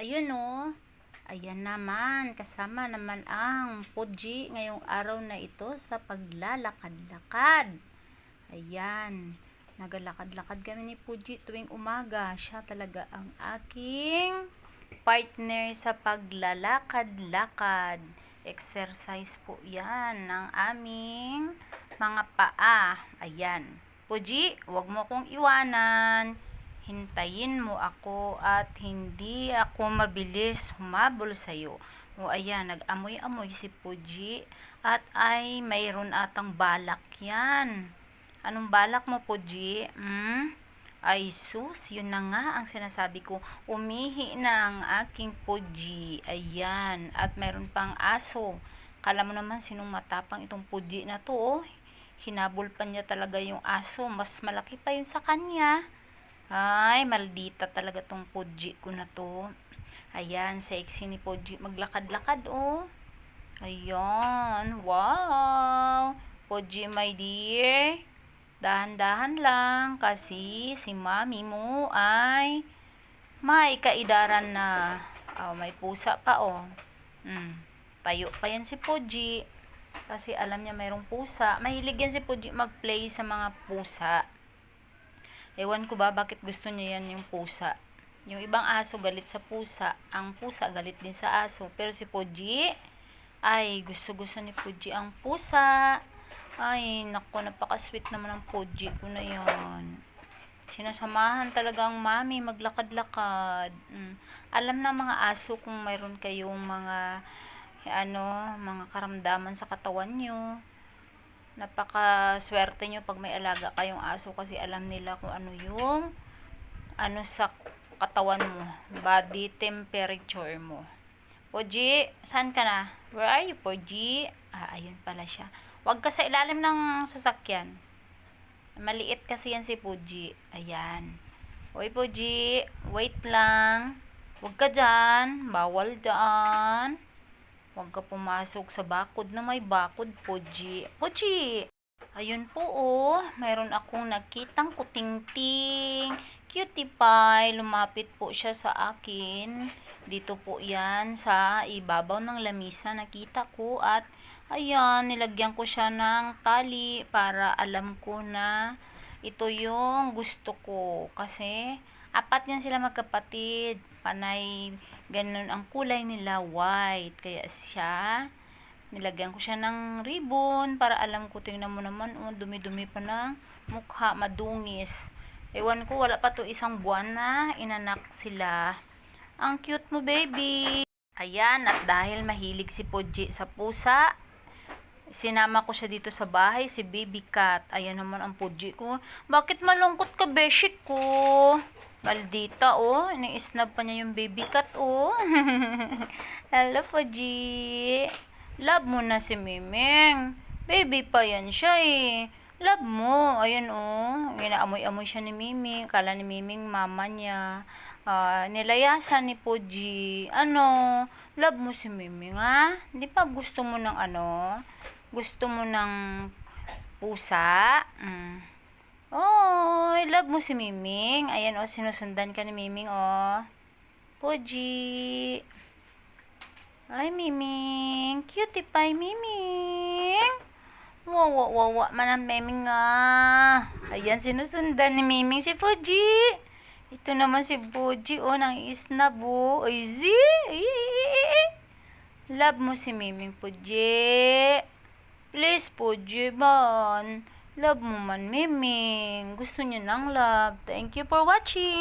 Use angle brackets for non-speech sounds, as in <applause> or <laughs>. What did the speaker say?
Ayun oh. Ayan naman, kasama naman ang Puji ngayong araw na ito sa paglalakad-lakad. Ayan, nagalakad-lakad kami ni Puji tuwing umaga. Siya talaga ang aking partner sa paglalakad-lakad. Exercise po yan ng aming mga paa. Ayan. Puji, wag mo kong iwanan hintayin mo ako at hindi ako mabilis humabol sa'yo. O ayan, nag-amoy-amoy si Puji at ay mayroon atang balak yan. Anong balak mo, Puji? Hmm? Ay sus, yun na nga ang sinasabi ko. Umihi na ang aking Puji. Ayan, at mayroon pang aso. Kala mo naman sinong matapang itong Puji na to, oh. Hinabol pa niya talaga yung aso. Mas malaki pa yun sa kanya. Ay, maldita talaga tong Puji ko na to. Ayan, sexy ni Puji. Maglakad-lakad, oh. Ayan, wow. Puji, my dear. Dahan-dahan lang kasi si mami mo ay may kaidaran na. Oh, may pusa pa, oh. Hmm. Tayo pa yan si Puji. Kasi alam niya mayroong pusa. Mahilig yan si Puji mag-play sa mga pusa. Ewan ko ba bakit gusto niya yan yung pusa. Yung ibang aso galit sa pusa. Ang pusa galit din sa aso. Pero si Puji, ay gusto-gusto ni Puji ang pusa. Ay, nako, napaka-sweet naman ang Puji ko na yon. Sinasamahan talaga ang mami maglakad-lakad. Mm. Alam na mga aso kung mayroon kayong mga ano, mga karamdaman sa katawan nyo napaka-swerte nyo pag may alaga kayong aso kasi alam nila kung ano yung ano sa katawan mo, body temperature mo. Poji, saan ka na? Where are you, Poji? Ah, ayun pala siya. Huwag ka sa ilalim ng sasakyan. Maliit kasi yan si Puji. Ayan. Hoy, Puji. Wait lang. Huwag ka dyan. Bawal dyan. Huwag ka pumasok sa bakod na may bakod, Puji. Puji! Ayun po, oh. Mayroon akong nakitang kutingting. Cutie pie. Lumapit po siya sa akin. Dito po yan sa ibabaw ng lamisa. Nakita ko at ayan, nilagyan ko siya ng tali para alam ko na ito yung gusto ko. Kasi apat yan sila magkapatid. Panay ganun ang kulay nila white. Kaya siya nilagyan ko siya ng ribbon para alam ko tingnan mo naman oh, dumi-dumi pa ng mukha madungis. Ewan ko wala pa to isang buwan na inanak sila. Ang cute mo baby. Ayan at dahil mahilig si Puji sa pusa, sinama ko siya dito sa bahay, si baby cat. Ayan naman ang Puji ko. Bakit malungkot ka, beshik ko? Maldita, oh. Ini-snap pa niya yung baby cat, oh. <laughs> Hello, Puji. Love mo na si Miming. Baby pa yan siya, eh. Love mo. Ayan, oh. Ginaamoy-amoy siya ni Miming. Kala ni Miming mama niya. Ah, nilayasan ni Puji. Ano? Love mo si Miming, ha? Di pa gusto mo ng ano? Gusto mo ng pusa? Mm. Oh, I love mo si Miming. Ayan, oh, sinusundan ka ni Miming, oh. Puji. Ay, Miming. Cutie pie, Miming. Wow, wow, wow, wow. Manang Miming nga. Ayan, sinusundan ni Miming si Puji. Ito naman si Puji, oh, nang isnab, oh. Ay, zi. Love mo si Miming, Puji. Please, Puji, man. Love mo man, Miming. Gusto niya ng love. Thank you for watching.